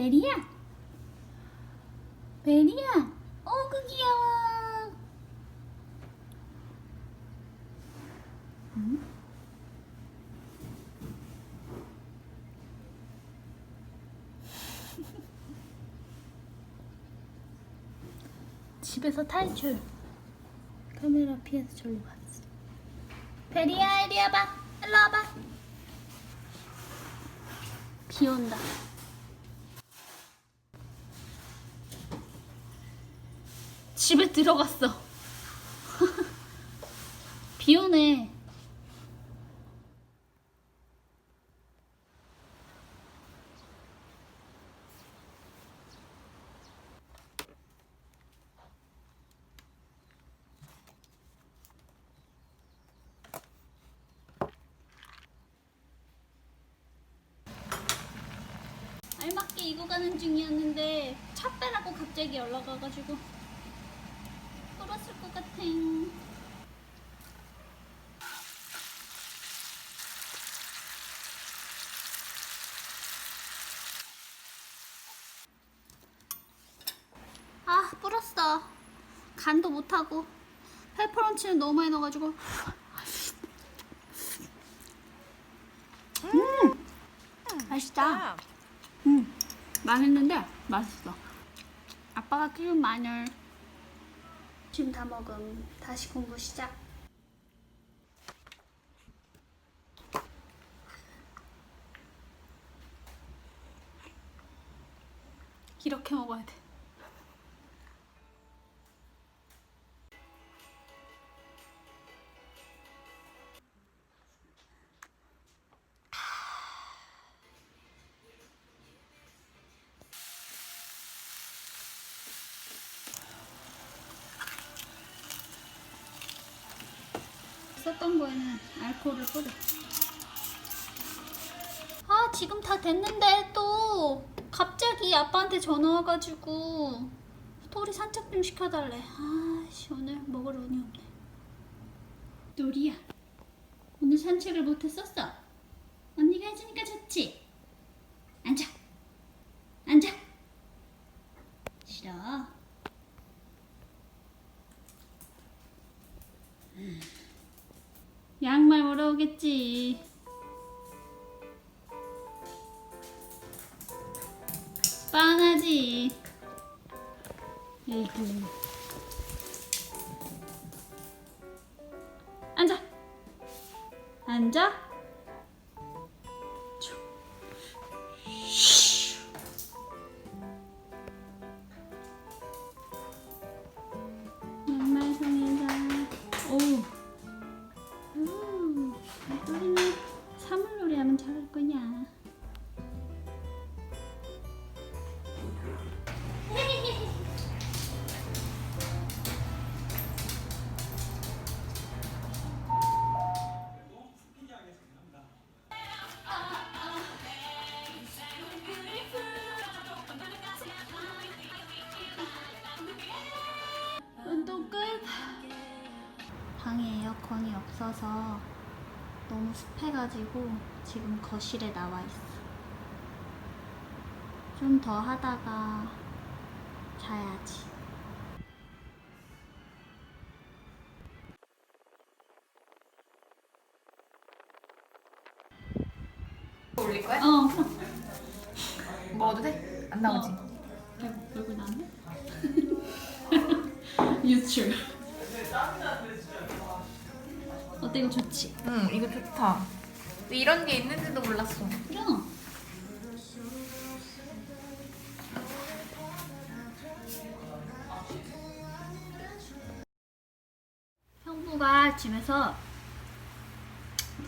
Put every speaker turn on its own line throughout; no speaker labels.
베리야? 베리야? 어그 귀여워. 응? 집에서 탈출. 카메라 피해서 절로 갔어. 베리야 이리 와봐. 일로 와봐. 비 온다. 들어갔어. 비 오네. 알맞게 이고 가는 중이었는데 차 빼라고 갑자기 연락 와가지고 같아. 아 불었어. 간도 못하고 페퍼런치는 너무 많이 넣어가지고. 음 맛있다. 음, 맛있는데 맛있어. 아빠가 키운 마늘. 지금 다 먹음. 다시 공부 시작. 이렇게 먹어야 돼. 썼던 거에는 알코올을 뿌려. 아, 지금 다 됐는데 또 갑자기 아빠한테 전화 와가지고 토리 산책 좀 시켜달래. 아씨, 오늘 먹을 운이 없네. 토리야, 오늘 산책을 못했었어? 언니가 해주니까 좋지? 앉아. 앉아. 싫어. 양말 보러 오겠지. 뻔하지. 에이구. 앉아. 앉아. 습해가지고 지금 거실에 나와 있어. 좀 더 하다가 자야지.
올릴 거야?
어, 그럼.
먹어도 돼? 안 나오지?
아이고, 얼굴 나왔네? 유출. 어때, 이거 좋지?
응, 이거 좋다. 근데 이런 게 있는지도 몰랐어.
그럼. 형부가 집에서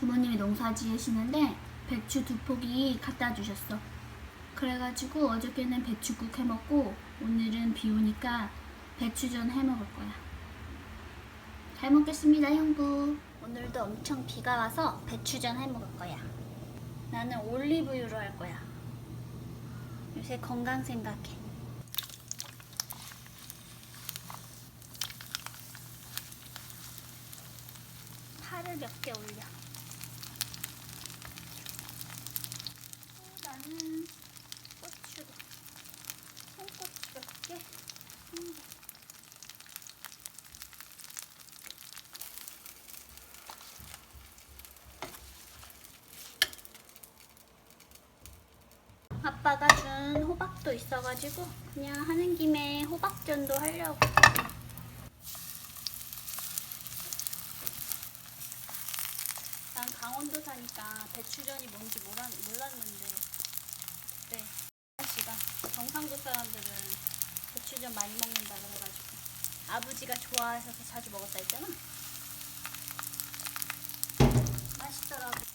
부모님이 농사 지으시는데 배추 두 포기 갖다 주셨어. 그래가지고 어저께는 배추국 해 먹고 오늘은 비 오니까 배추전 해 먹을 거야. 잘 먹겠습니다, 형부. 오늘도 엄청 비가 와서 배추전 해 먹을 거야. 나는 올리브유로 할 거야. 요새 건강 생각해. 파를 몇 개 올려. 어, 나는 고추. 아빠가 준 호박도 있어가지고 그냥 하는 김에 호박전도 하려고. 난 강원도 사니까 배추전이 뭔지 몰랐는데 그때 씨가 경상도 사람들은 배추전 많이 먹는다 그래가지고 아버지가 좋아하셔서 자주 먹었다 했잖아. 맛있더라고.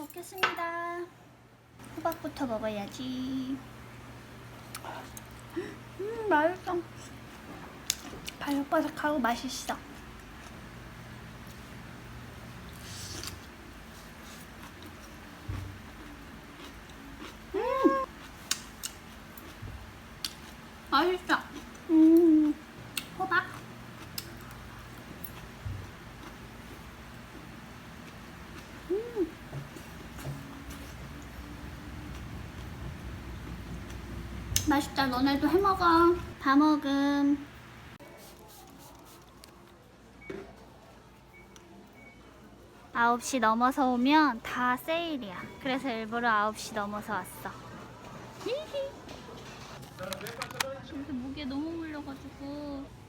먹겠습니다. 호박 부터 먹어야지. 음, 맛있어. 바삭바삭하고 맛있어. 음, 맛있어. 음, 호박. 맛있다. 너네도 해 먹어. 다 먹음. 아홉 시 넘어서 오면 다 세일이야. 그래서 일부러 아홉 시 넘어서 왔어. 히히. 여기 목에 너무 물려가지고.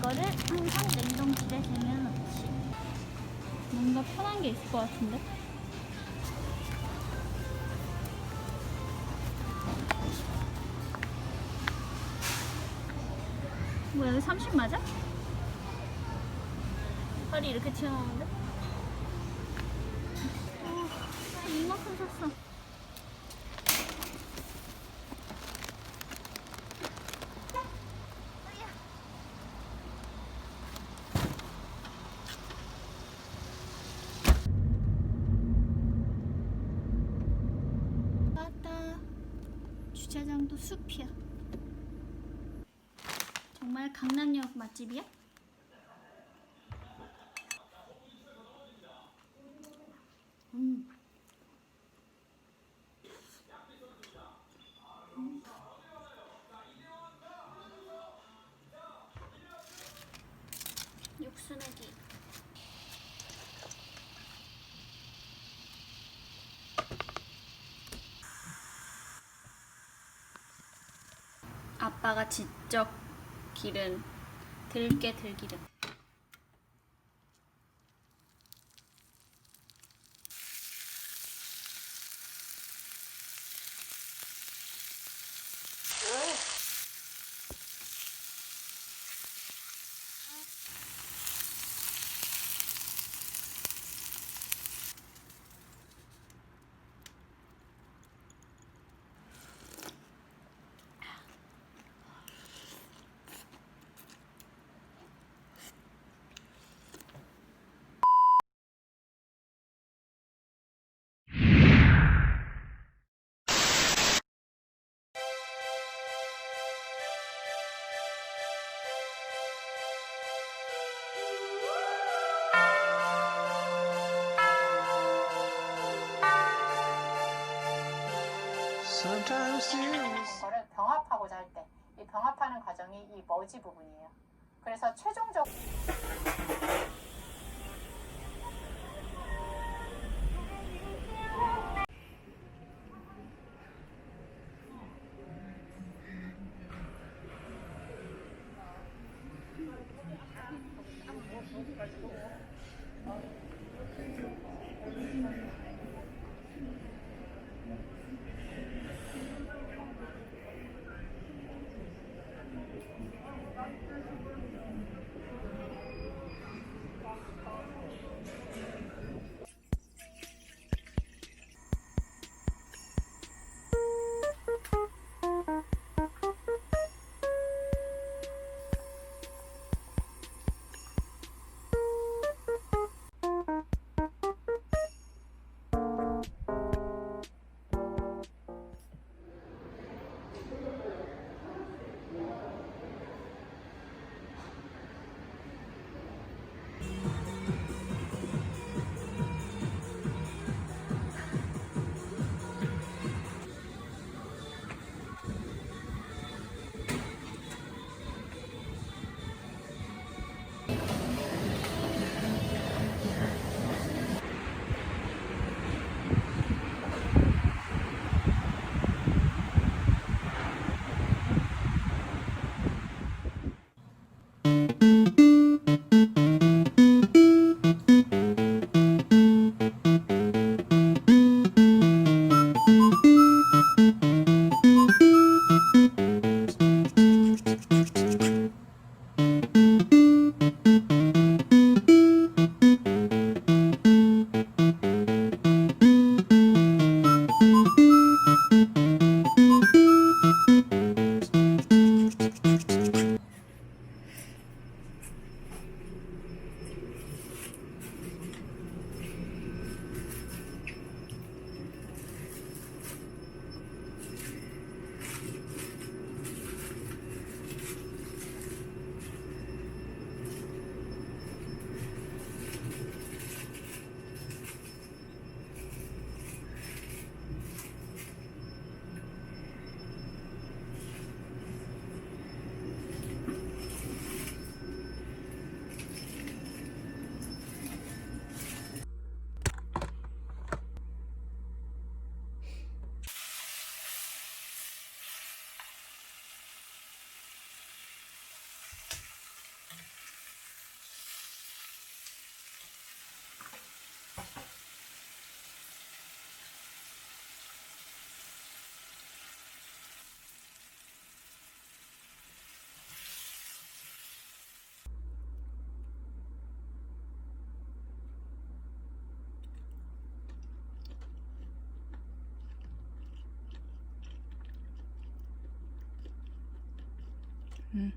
이거를 항상 냉동실에 쟁여놓지. 뭔가 편한 게 있을 것 같은데? 뭐야, 여기 30 맞아? 허리 이렇게 튀어나오는데? 어, 이만큼 샀어. 왔다. 주차장도 숲이야. 정말 강남역 맛집이야? 음. 음. 육수내기. 아빠가 직접 기른 들깨 들기름.
거를 병합하고자 할 때 이 병합하는 과정이 이 머지 부분이에요. 그래서 최종적
이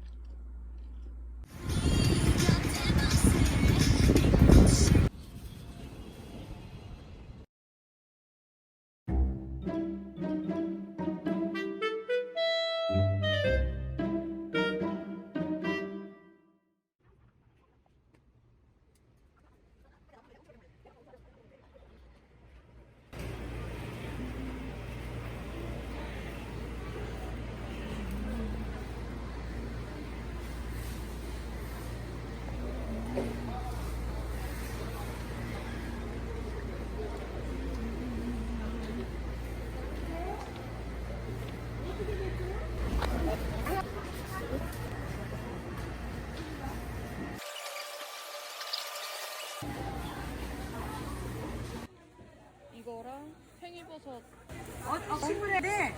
팽이버섯
어, 어, 친구네. 네.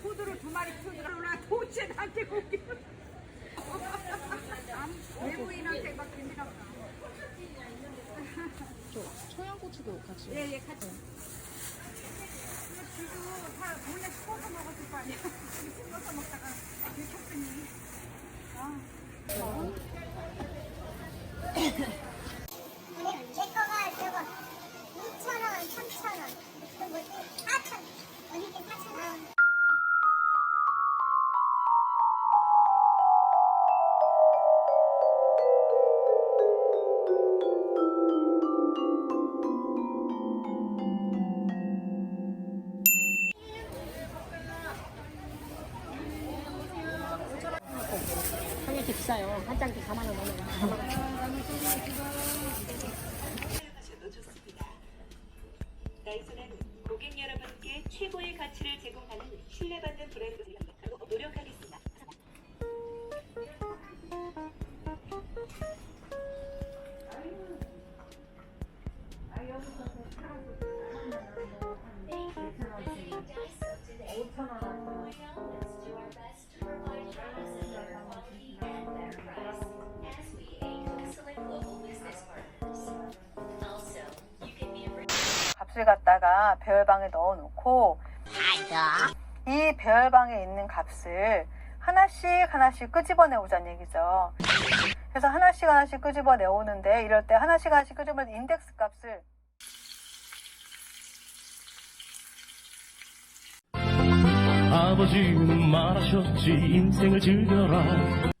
포도를 두 마리 키우더라. 도치한테 고기. 외부인한테 막 보다.
저 청양고추도 같이
예, 예, 같이. 지금 다 몰래 씹어서 먹었을 거 아니야. 씹어서 먹다가 들켰더니.
오늘
비싸요. 한 장씩 4만 원 넘어요.
다이소는 고객 여러분께 최고의 가치를 제공하는 신뢰받는 브랜드를 노력하겠습니다.
값을 갖다가 배열방에 넣어놓고 이 배열방에 있는 값을 하나씩 하나씩 끄집어내 오자는 얘기죠. 그래서 하나씩 하나씩 끄집어내 오는데 이럴 때 하나씩 하나씩 끄집어내 인덱스 값을
아버지는 말하셨지 인생을 즐겨라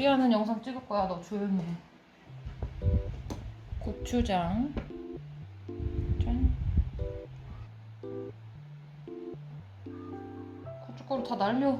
요리하는 영상 찍을 거야. 너 조용히 해. 고추장. 짠 고춧가루 다 날려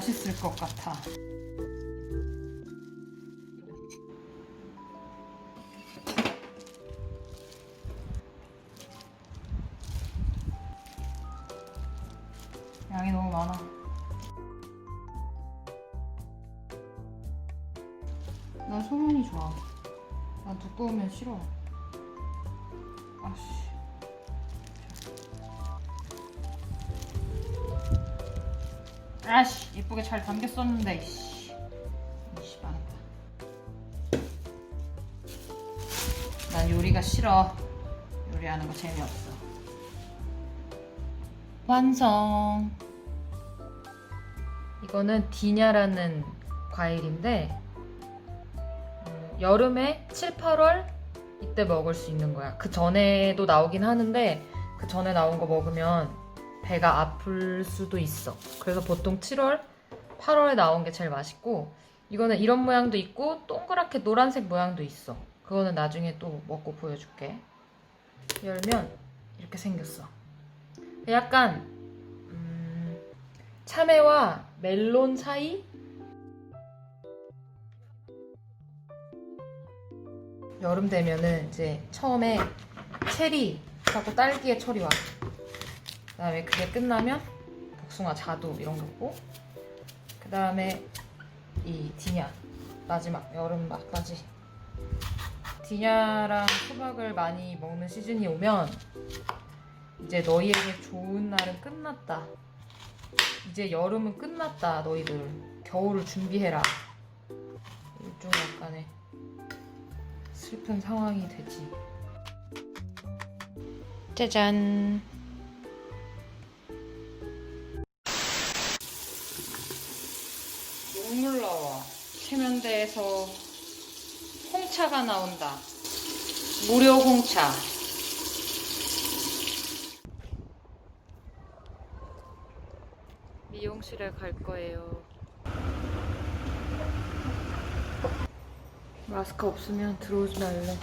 맛있을 것 같아. 양이 너무 많아. 난 소면이 좋아. 두꺼우면 싫어. 예쁘게 잘 담겼었는데. 이씨 망했다. 난 요리가 싫어. 요리하는 거 재미없어. 완성. 이거는 디냐라는 과일인데 어, 여름에 7, 8월 이때 먹을 수 있는 거야. 그 전에도 나오긴 하는데 그 전에 나온 거 먹으면 배가 아플 수도 있어. 그래서 보통 7월, 8월에 나온 게 제일 맛있고 이거는 이런 모양도 있고 동그랗게 노란색 모양도 있어. 그거는 나중에 또 먹고 보여줄게. 열면 이렇게 생겼어. 약간 음, 참외와 멜론 사이? 여름 되면은 이제 처음에 체리 하고 딸기의 철이 와. 그다음에 그게 끝나면 복숭아 자두 이런 거고. 그 다음에 이 디냐 마지막 여름 막바지. 디냐랑 수박을 많이 먹는 시즌이 오면 이제 너희에게 좋은 날은 끝났다. 이제 여름은 끝났다. 너희들 겨울을 준비해라. 일종 약간의 슬픈 상황이 되지. 짜잔. 나와. 세면대에서 홍차가 나온다. 무료 홍차. 미용실에 갈 거예요. 마스크 없으면 들어오지 말래.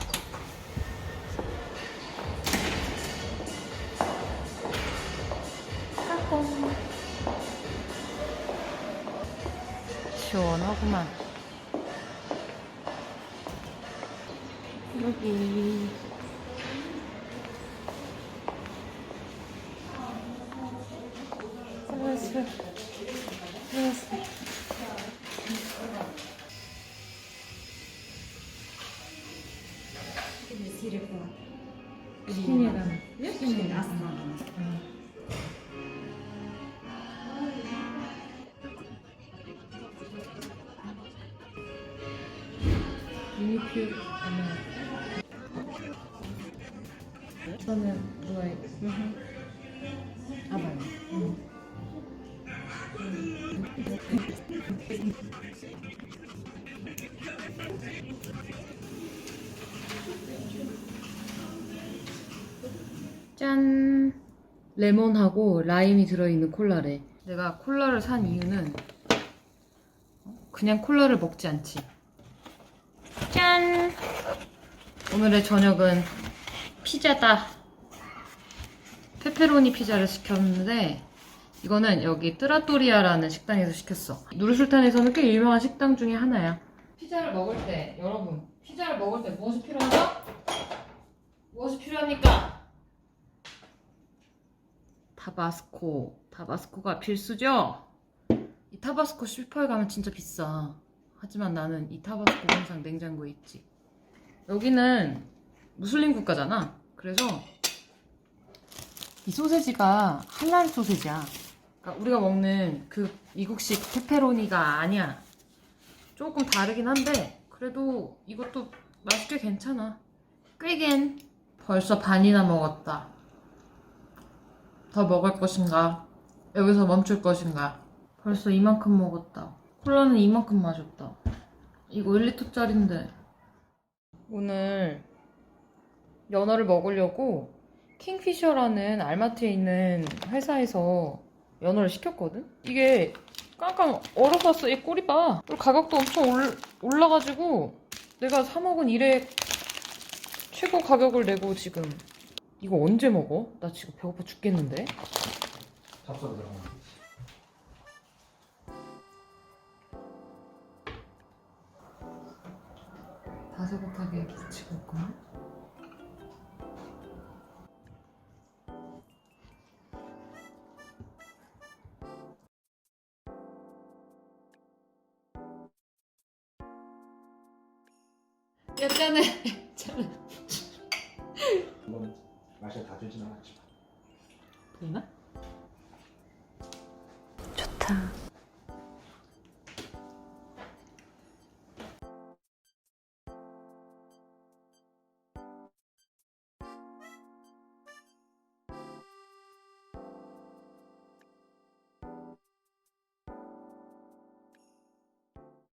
시원하구만. 여기. 슬슬. 슬슬. 유니 저는 뭐에 아봐요. 짠 레몬하고 라임이 들어있는 콜라래. 내가 콜라를 산 이유는 그냥 콜라를 먹지 않지. 짠! 오늘의 저녁은 피자다. 페페로니 피자를 시켰는데 이거는 여기 뜨라토리아라는 식당에서 시켰어. 누르술탄에서는 꽤 유명한 식당 중에 하나야. 피자를 먹을 때 여러분 피자를 먹을 때 무엇이 필요하죠? 무엇이 필요합니까? 타바스코. 타바스코가 필수죠? 이 타바스코 슈퍼에 가면 진짜 비싸. 하지만 나는 이 타바스코 항상 냉장고에 있지. 여기는 무슬림 국가잖아. 그래서 이 소세지가 할랄 소세지야. 그러니까 우리가 먹는 그 미국식 페페로니가 아니야. 조금 다르긴 한데 그래도 이것도 맛있게 괜찮아. 꽤겐 벌써 반이나 먹었다. 더 먹을 것인가? 여기서 멈출 것인가? 벌써 이만큼 먹었다. 콜라는 이만큼 마셨다. 이거 1리터짜린데. 오늘 연어를 먹으려고 킹피셔라는 알마트에 있는 회사에서 연어를 시켰거든? 이게 깡깡 얼어봤어. 얘 꼬리 봐. 그리고 가격도 엄청 올, 올라가지고 내가 사 먹은 일에 최고 가격을 내고 지금 이거 언제 먹어? 나 지금 배고파 죽겠는데?
잡숴 들어가.
다소곳하게 붙이고 있구나.